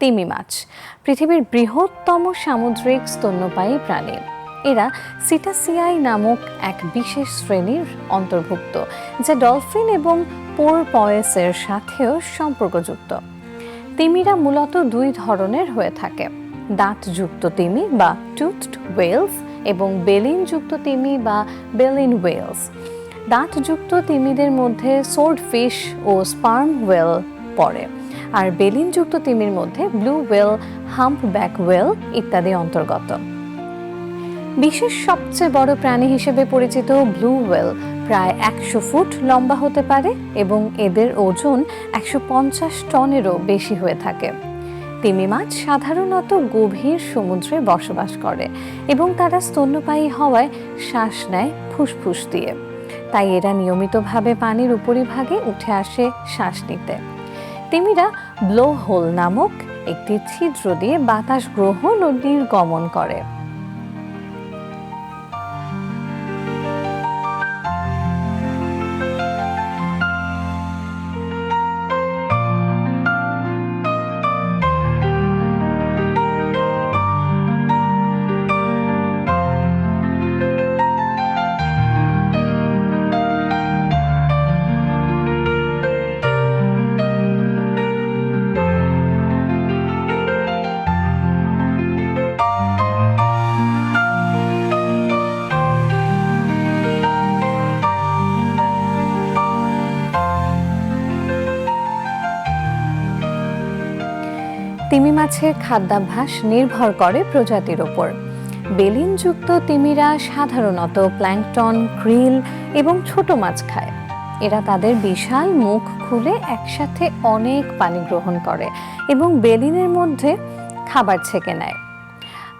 তিমি মাছ, পৃথিবীর বৃহত্তম সামুদ্রিক স্তন্যপায়ী প্রাণী। এরা সিটাসিয়াই নামক এক বিশেষ শ্রেণির অন্তর্ভুক্ত, যা ডলফিন এবং পোরপয়েসের সাথেও সম্পর্কযুক্ত। তিমিরা মূলত দুই ধরনের হয়ে থাকে, দাঁতযুক্ত তিমি বা টুথড ওয়েলস এবং বেলিনযুক্ত তিমি বা বেলিন ওয়েলস দাঁতযুক্ত তিমিদের মধ্যে সোর্ডফিশ ও স্পার্ম ওয়েল পড়ে। আর বেলিনযুক্ত তিমির মধ্যে ব্লু ওয়েল, হাম্পব্যাক ওয়েল ইত্যাদি অন্তর্গত। বিশ্বের সবচেয়ে বড় প্রাণী হিসেবে পরিচিত ব্লু ওয়েল প্রায় একশো ফুট লম্বা হতে পারে এবং এদের ওজন একশো পঞ্চাশ টনেরও বেশি হয়ে থাকে। তিমি মাছ সাধারণত গভীর সমুদ্রে বসবাস করে এবং তারা স্তন্যপায়ী হওয়ায় শ্বাস নেয় ফুসফুস দিয়ে। তাই এরা নিয়মিতভাবে পানির উপরিভাগে উঠে আসে শ্বাস নিতে। তিমিরা ব্লো হোল নামক একটি ছিদ্র দিয়ে বাতাস গ্রহণ ও নির্গমন করে। তিমি মাছের খাদ্যাভ্যাস নির্ভর করে প্রজাতির ওপর বেলিনযুক্ত তিমিরা সাধারণত প্ল্যাঙ্কটন ক্রিল এবং ছোট মাছ খায়। এরা তাদের বিশাল মুখ খুলে একসাথে অনেক পানি গ্রহণ করে এবং বেলিনের মধ্যে খাবার ছেঁকে নেয়।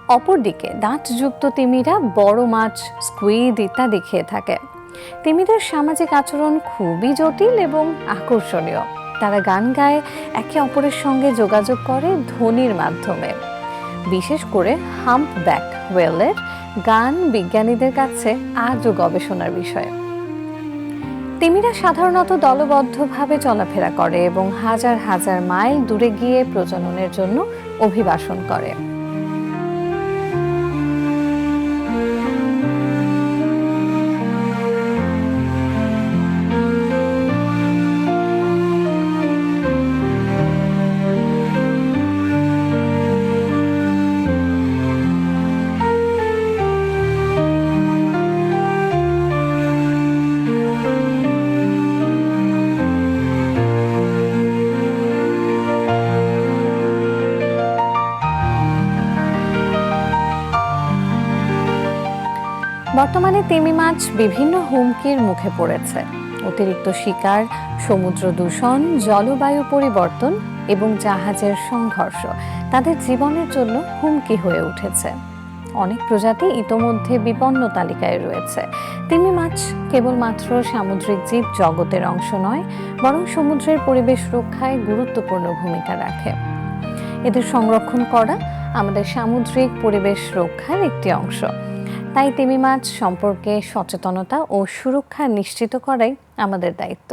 অপরদিকে দাঁতযুক্ত তিমিরা বড় মাছ স্কুইড ইত্যাদি খেয়ে থাকে। তিমিদের সামাজিক আচরণ খুবই জটিল এবং আকর্ষণীয়। তারা গান গায়, একে অপরের সঙ্গে যোগাযোগ করে ধ্বনির মাধ্যমে। বিশেষ করে হাম্প ব্যাক ওয়েলের গান বিজ্ঞানীদের কাছে আজও গবেষণার বিষয়। তিমিরা সাধারণত দলবদ্ধভাবে চলাফেরা করে এবং হাজার হাজার মাইল দূরে গিয়ে প্রজননের জন্য অভিবাসন করে। বর্তমানে তিমি মাছ বিভিন্ন হুমকির মুখে পড়েছে। অতিরিক্ত শিকার, সমুদ্র দূষণ, জলবায়ু পরিবর্তন এবং জাহাজের সংঘর্ষ তাদের জীবনের জন্য হুমকি হয়ে উঠেছে। অনেক প্রজাতি ইতোমধ্যে বিপন্ন তালিকায় রয়েছে। তিমি মাছ কেবলমাত্র সামুদ্রিক জীব জগতের অংশ নয়, বরং সমুদ্রের পরিবেশ রক্ষায় গুরুত্বপূর্ণ ভূমিকা রাখে। এদের সংরক্ষণ করা আমাদের সামুদ্রিক পরিবেশ রক্ষার একটি অংশ। তাই তিমি মাছ সম্পর্কে সচেতনতা ও সুরক্ষা নিশ্চিত করাই আমাদের দায়িত্ব।